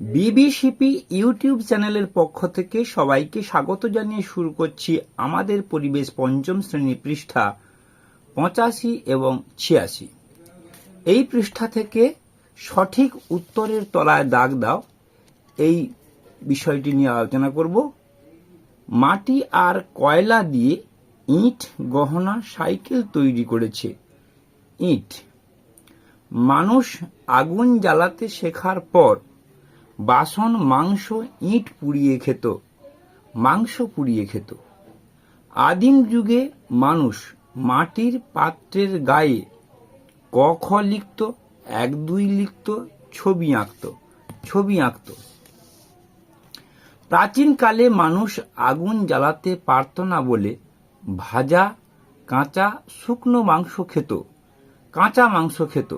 বিবিসিপি YouTube চ্যানেলের পক্ষ থেকে সবাইকে স্বাগত জানিয়ে শুরু করছি আমাদের পরিবেশ পঞ্চম শ্রেণি পৃষ্ঠা পঁচাশি এবং ছিয়াশি। এই পৃষ্ঠা থেকে সঠিক উত্তরের তলায় দাগ দাও। এই বিষয়টি নিয়ে আলোচনা করব। মাটি আর কয়লা দিয়ে ইট গহনা সাইকেল তৈরি করেছে। ইট। মানুষ আগুন জ্বালাতে শেখার পর বাসন, মাংস, ইট পুড়িয়ে খেত, মাংস পুড়িয়ে খেত। আদিম যুগে মানুষ মাটির পাত্রের গায়ে ক, খ লিখত, এক, দুই লিখত, ছবি আঁকত ছবি আঁকত। প্রাচীনকালে মানুষ আগুন জ্বালাতে পারত না বলে ভাজা, কাঁচা, শুকনো মাংস খেত, কাঁচা মাংস খেত।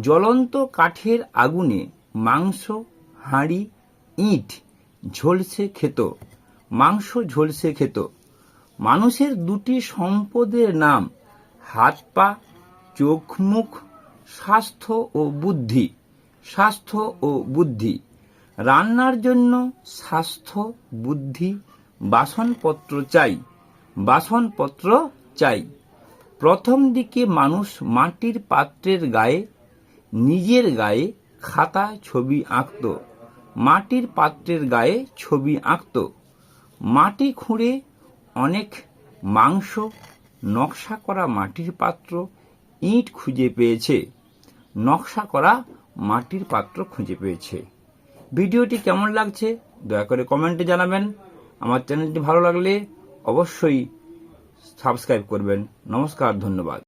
জ্বলন্ত কাঠের আগুনে মাংস হাঁড়ি, ইট ঝলসে খেত, মাংস ঝলসে খেত। মানুষের দুটি সম্পদের নাম হাত, পা, চোখ, মুখ, স্বাস্থ্য ও বুদ্ধি। স্বাস্থ্য ও বুদ্ধি। রান্নার জন্য স্বাস্থ্য, বুদ্ধি, বাসনপত্র চাই বাসনপত্র চাই। প্রথম দিকে মানুষ মাটির পাত্রের গায়ে, নিজের গায়ে খাতা, ছবি আঁকত। মাটির পাত্রের গায়ে ছবি আঁকত। মাটি খুঁড়ে অনেক মাংস, নকশা করা মাটির পাত্র, ইট খুঁজে পেয়েছে। নকশা করা মাটির পাত্র খুঁজে পেয়েছে। ভিডিওটি কেমন লাগছে দয়া করে কমেন্টে জানাবেন। আমার চ্যানেলটি ভালো লাগলে অবশ্যই সাবস্ক্রাইব করবেন। নমস্কার, ধন্যবাদ।